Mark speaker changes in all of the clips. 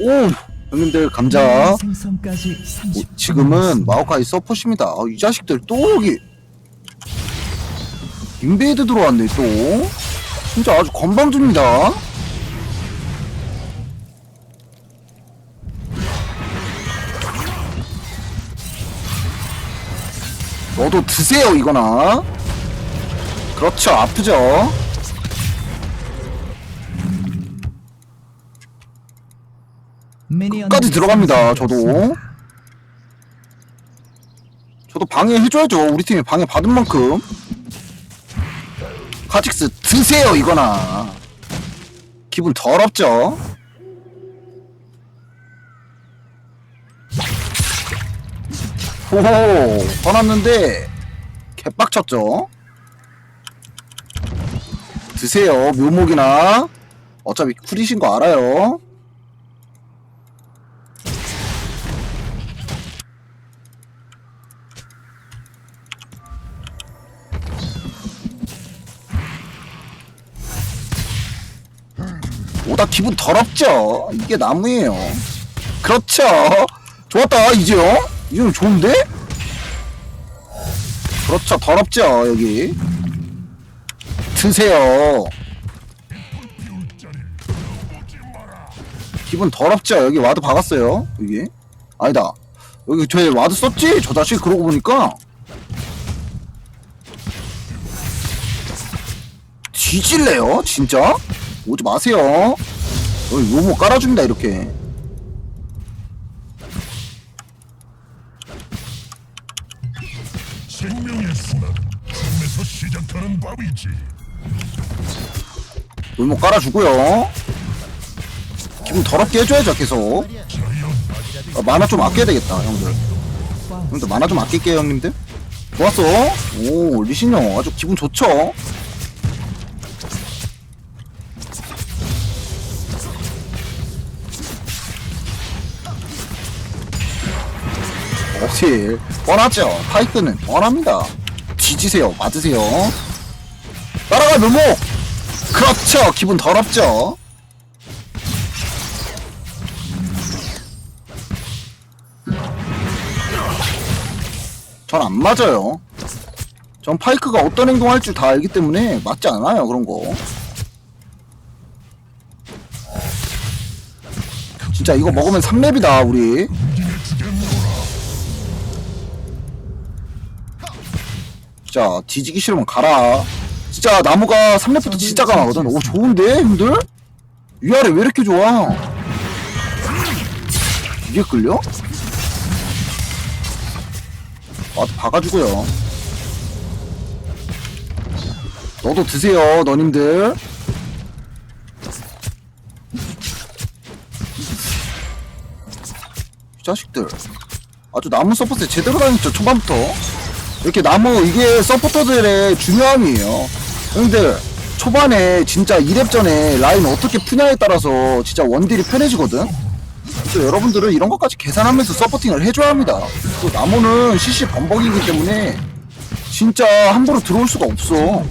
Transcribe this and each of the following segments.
Speaker 1: 오 형님들 감자.
Speaker 2: 생성까지
Speaker 1: 오,
Speaker 2: 30분
Speaker 1: 지금은 마오카이 서폿입니다. 아, 이 자식들 또 여기. 인베이드 들어왔네 또. 진짜 아주 건방집니다. 너도 드세요 이거나. 그렇죠 아프죠
Speaker 2: 미니언
Speaker 1: 끝까지 들어갑니다 저도. 저도 방해해줘야죠 우리 팀이 방해 받은 만큼. 카직스 드세요 이거나. 기분 더럽죠? 호호 떠났는데 개빡쳤죠? 드세요 묘목이나. 어차피 쿨이신 거 알아요 오다 기분 더럽죠? 이게 나무예요. 그렇죠. 좋았다, 이제요? 이제는 좋은데? 그렇죠, 더럽죠, 여기. 드세요. 기분 더럽죠? 여기 와드 박았어요, 여기. 아니다. 여기 저 와드 썼지? 저 자식 그러고 보니까. 뒤질래요? 진짜? 오지 마세요. 여기 요모 깔아준다 이렇게.
Speaker 3: 생명의 시작하는 법이지.
Speaker 1: 요모 깔아주고요. 기분 더럽게 해줘야죠 계속. 아, 만화 좀 아껴야 되겠다 형들. 형들 만화 좀 아낄게요 형님들. 좋았어. 오 리신 형 아주 기분 좋죠. 어딜. 뻔하죠? 파이크는 뻔합니다. 뒤지세요. 맞으세요. 따라가 묘목! 그렇죠. 기분 더럽죠? 전 안 맞아요. 전 파이크가 어떤 행동할 줄 다 알기 때문에 맞지 않아요 그런 거. 진짜 이거 먹으면 3렙이다 우리 진짜 뒤지기 싫으면 가라. 진짜 나무가 3렙부터 진짜 강하거든. 오 좋은데 형들? 위아래 왜 이렇게 좋아? 이게 끌려? 와도 박아주고요. 너도 드세요 너님들. 이 자식들. 아주 나무 서포트 제대로 다녔죠 초반부터 이렇게 나무 이게 서포터들의 중요함이에요. 형들 초반에 진짜 2렙 전에 라인 어떻게 푸냐에 따라서 진짜 원딜이 편해지거든? 그래서 여러분들은 이런 것까지 계산하면서 서포팅을 해줘야 합니다. 또 나무는 CC 범벅이기 때문에 진짜 함부로 들어올 수가 없어.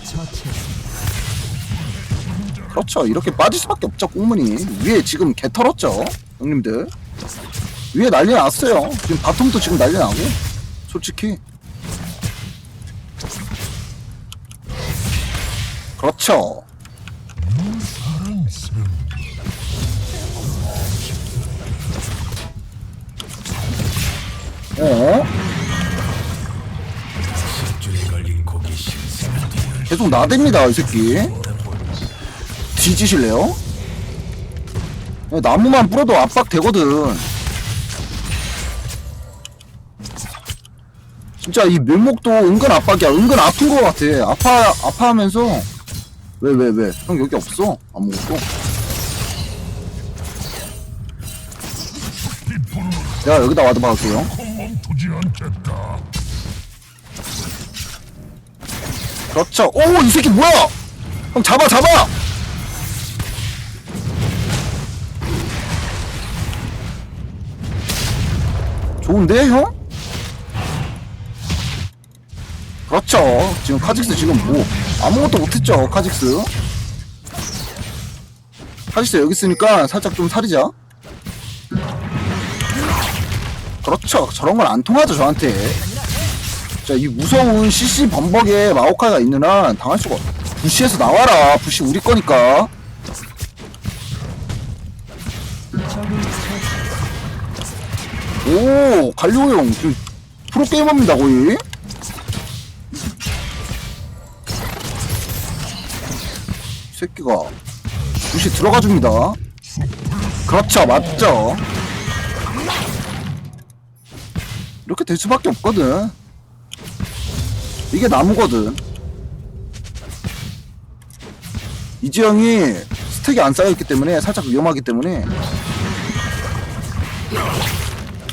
Speaker 1: 그렇죠. 이렇게 빠질 수밖에 없죠 꽁무니 위에 지금 개 털었죠 형님들? 위에 난리 났어요. 지금 바텀도 지금 난리 나고 솔직히 그렇죠 어? 계속 나댑니다 이 새끼 뒤지실래요? 야, 나무만 뿌려도 압박 되거든. 진짜 이 묘목도 은근 압박이야. 은근 아픈 거 같아. 아파 아파하면서 왜 왜 왜? 형 여기 없어 아무것도. 내가 여기다 와도.
Speaker 3: 멈두지 않겠다.
Speaker 1: 그렇죠. 오 이 새끼 뭐야? 형 잡아 잡아. 좋은데 형? 그렇죠. 지금 카직스 지금 뭐 아무것도 못했죠 카직스. 카시스 여기 있으니까 살짝 좀 사리자. 그렇죠. 저런 건 안 통하죠, 저한테. 자, 이 무서운 CC 범벅에 마오카이가 있는 한 당할 수가 없 부시에서 나와라. 부시 우리 거니까. 오, 갈리오 형. 지금 프로게이머입니다, 거의. 새끼가 부시 들어가 줍니다. 그렇죠, 맞죠. 이렇게 될 수밖에 없거든. 이게 나무거든. 이지영이 스택이 안 쌓여있기 때문에 살짝 위험하기 때문에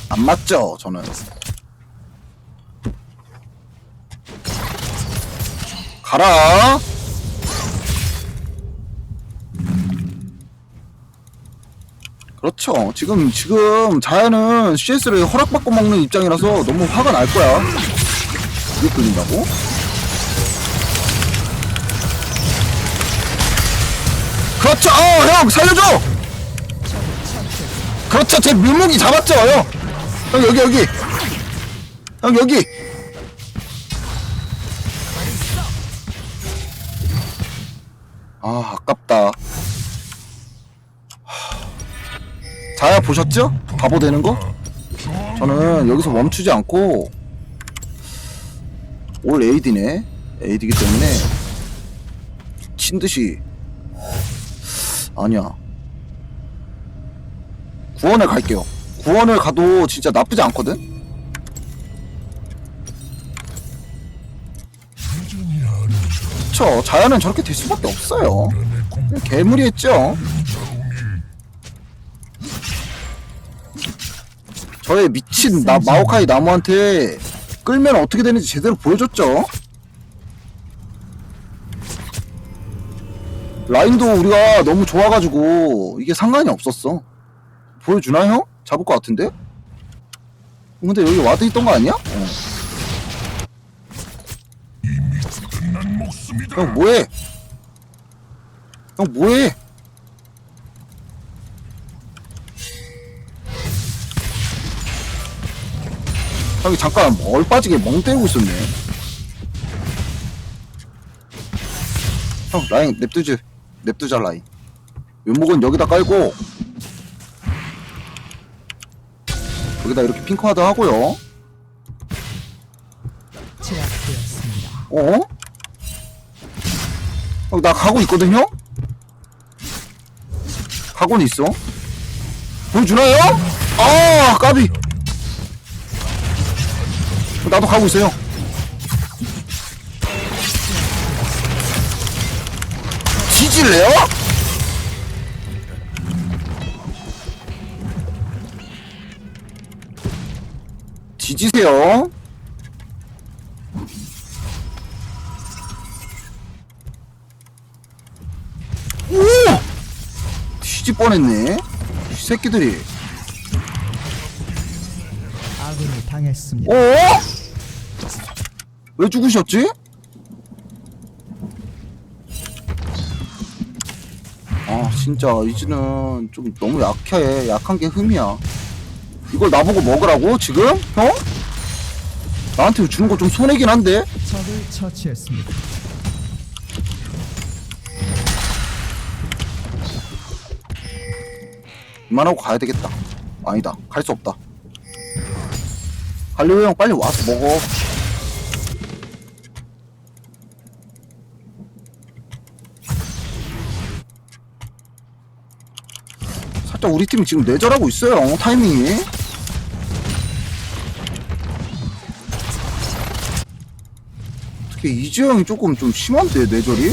Speaker 1: 안 맞죠, 저는. 가라. 그렇죠. 지금 지금 자야는 CS를 허락받고 먹는 입장이라서 너무 화가 날 거야. 이게 끌린다고? 그렇죠. 어, 형 살려줘. 그렇죠. 제 묘목이 잡았죠, 형. 형 여기 여기. 형 여기. 아 아깝다. 자야 보셨죠? 바보 되는 거? 저는 여기서 멈추지 않고 올 AD네. AD기 때문에 친 듯이 아니야. 구원을 갈게요. 구원을 가도 진짜 나쁘지 않거든? 그쵸. 자연은 저렇게 될 수밖에 없어요. 개무리했죠. 저의 미친 나 마오카이 나무한테 끌면 어떻게 되는지 제대로 보여줬죠. 라인도 우리가 너무 좋아가지고 이게 상관이 없었어. 보여주나 형? 잡을 것 같은데? 근데 여기 와드 있던 거 아니야? 어. 형 뭐해? 형 뭐해? 형이 잠깐 얼 빠지게 멍 때리고 있었네. 형 라인 냅두지 냅두자 라인. 왼목은 여기다 깔고 여기다 이렇게 핑크하드 하고요.
Speaker 2: 제압되었습니다.
Speaker 1: 어? 어, 나 가고 있거든, 형? 가고는 있어. 보여주나요? 아, 까비. 나도 가고 있어요. 뒤질래요? 뒤지세요. 오! 뒤집 뻔했네. 이 새끼들이.
Speaker 2: 아군이 당했습니다.
Speaker 1: 어? 왜 죽으셨지? 아 진짜 이즈는 좀 너무 약해 약한 게 흠이야 이걸 나보고 먹으라고 지금? 형? 나한테 주는 거 좀 손해긴 한데
Speaker 2: 적을 처치했습니다.
Speaker 1: 이만하고 가야 되겠다 아니다 갈 수 없다 갈리오 형 빨리 와서 먹어 살짝 우리 팀이 지금 내절하고 있어요 타이밍이 특히 이재 형이 조금 좀 심한데 내절이?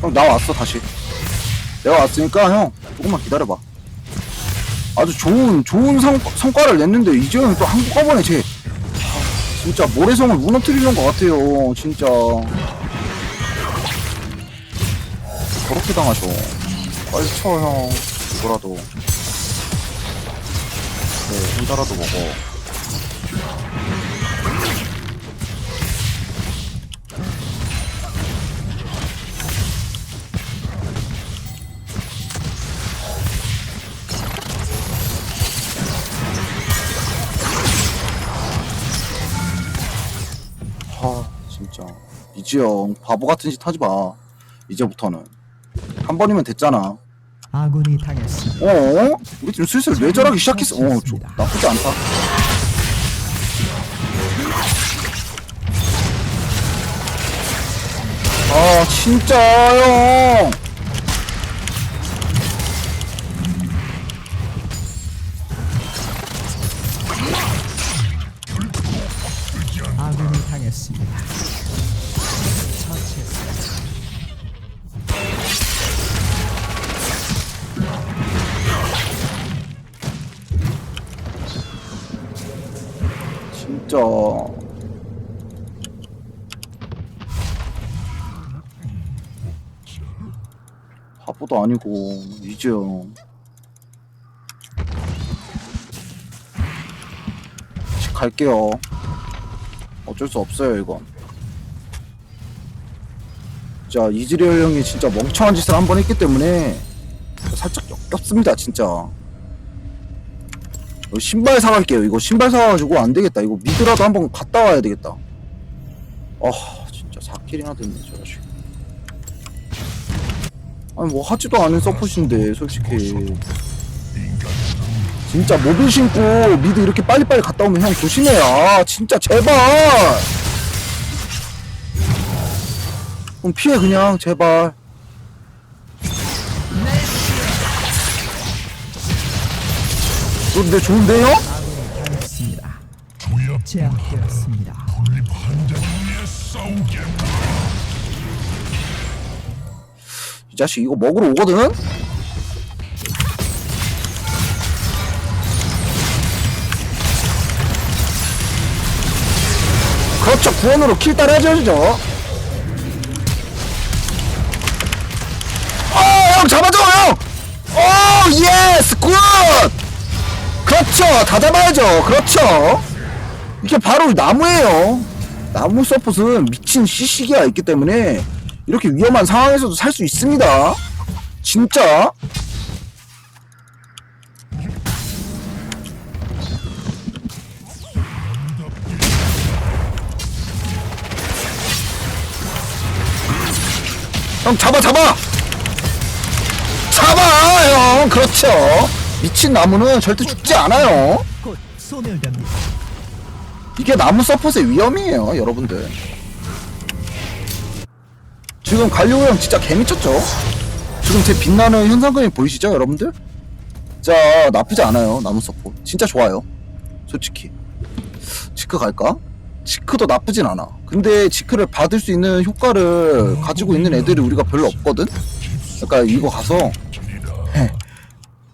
Speaker 1: 형, 나 왔어, 다시. 내가 왔으니까, 형, 조금만 기다려봐. 아주 좋은, 좋은 성, 성과를 냈는데, 이제 형이 또 한꺼번에 제, 하, 진짜 모래성을 무너뜨리는 것 같아요, 진짜. 저렇게 당하죠. 빨리 쳐, 형. 이거라도. 네, 혼자라도 먹어. 진짜. 이지영, 바보 같은 짓 하지 마. 이제부터는. 한 번이면 됐잖아.
Speaker 2: 아군이 당했습니다.
Speaker 1: 어? 우리 팀 슬슬 뇌절하기 시작했어. 어, 저, 나쁘지 않다. 아, 진짜요. 아니고, 이지영. 집 갈게요. 어쩔 수 없어요, 이건. 자, 이즈리얼 형이 진짜 멍청한 짓을 한 번 했기 때문에 살짝 역겹습니다, 진짜. 신발 사갈게요. 이거 신발 사가지고 안 되겠다. 이거 미드라도 한번 갔다 와야 되겠다. 아, 진짜 4킬이나 됐네, 저 자식. 아니, 뭐 하지도 않은 서폿인데, 솔직히. 진짜 모빌 신고 미드 이렇게 빨리빨리 갔다 오면 형 조심해. 아, 진짜 제발! 그럼 피해, 그냥, 제발. 너, 내 좋은데요?
Speaker 3: 조약
Speaker 2: 제압되었습니다.
Speaker 1: 자식 이거 먹으러 오거든? 그렇죠. 구원으로 킬 따라줘야죠 어형 잡아줘 형! 오 예스 굿! 그렇죠. 다 잡아야죠. 그렇죠. 이게 바로 나무예요. 나무 서폿은 미친 시시기가 있기 때문에 이렇게 위험한 상황에서도 살 수 있습니다. 진짜. 형 잡아 잡아 잡아 형 그렇죠 미친 나무는 절대 죽지 않아요. 이게 나무 서폿의 위험이에요, 여러분들. 지금 갈리오 형 진짜 개미쳤죠? 지금 제 빛나는 현상금이 보이시죠, 여러분들? 자, 나쁘지 않아요, 나무 서폿. 진짜 좋아요. 솔직히. 지크 갈까? 지크도 나쁘진 않아. 근데 지크를 받을 수 있는 효과를 가지고 있는 애들이 우리가 별로 없거든? 그러니까 이거 가서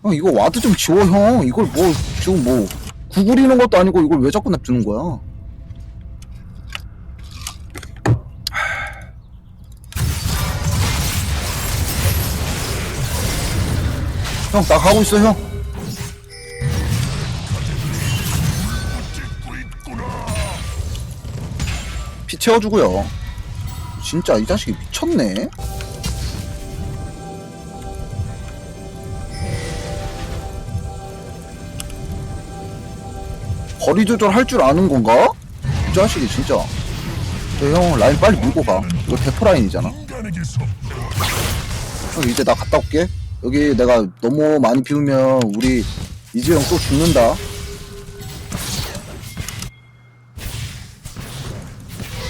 Speaker 1: 형 이거 와드 좀 지워 형 이걸 뭐 지금 뭐 구부리는 것도 아니고 이걸 왜 자꾸 냅두는 거야 형 나 가고 있어 형 피 채워주고요 진짜 이 자식이 미쳤네 거리 조절 할 줄 아는 건가? 이 자식이 진짜. 저 형 라인 빨리 밀고 가. 이거 대포 라인이잖아. 형 이제 나 갔다 올게. 여기 내가 너무 많이 비우면 우리 이지영 또 죽는다.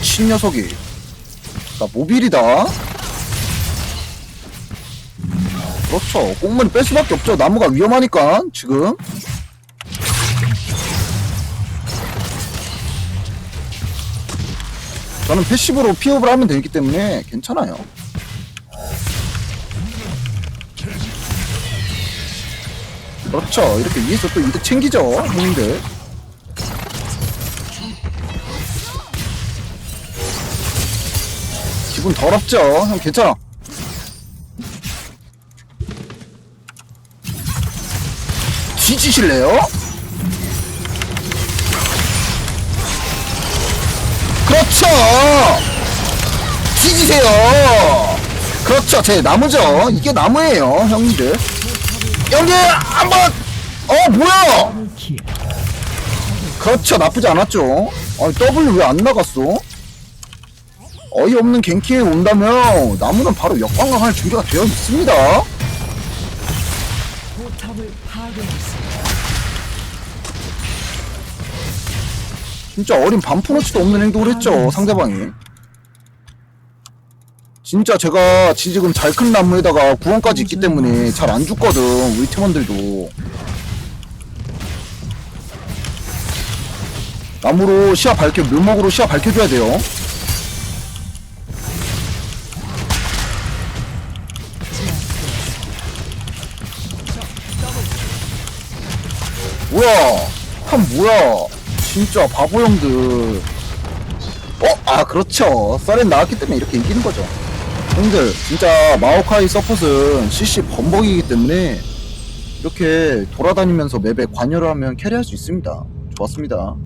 Speaker 1: 친 녀석이. 나 모빌이다. 그렇죠. 꽁무니 뺄 수밖에 없죠. 나무가 위험하니까 지금. 저는 패시브로 피업을 하면 되기 때문에 괜찮아요. 그렇죠. 이렇게 위에서 또 이득 챙기죠. 형님들. 기분 더럽죠? 형 괜찮아. 뒤지실래요? 그렇죠! 뒤지세요! 그렇죠. 제 나무죠. 이게 나무예요, 형님들. 여기 한번 어 뭐야?
Speaker 2: 킬.
Speaker 1: 그렇죠. 나쁘지 않았죠. 아니 W 왜 안 나갔어? 어이없는 갱킹에 온다면 나무는 바로 역광강할 준비가 되어
Speaker 2: 있습니다.
Speaker 1: 진짜 어린 반푼어치도 없는 행동을 했죠 상대방이 진짜 제가 지금 잘 큰 나무에다가 구원까지 있기 때문에 잘 안 죽거든 우리 팀원들도. 나무로 시야 밝혀 묘목으로 시야 밝혀줘야 돼요. 뭐야? 한 뭐야? 진짜 바보 형들. 어? 아 그렇죠. 썰엔 나왔기 때문에 이렇게 이기는 거죠 형들 진짜 마오카이 서폿은 CC 범벅이기 때문에 이렇게 돌아다니면서 맵에 관여를 하면 캐리할 수 있습니다. 좋았습니다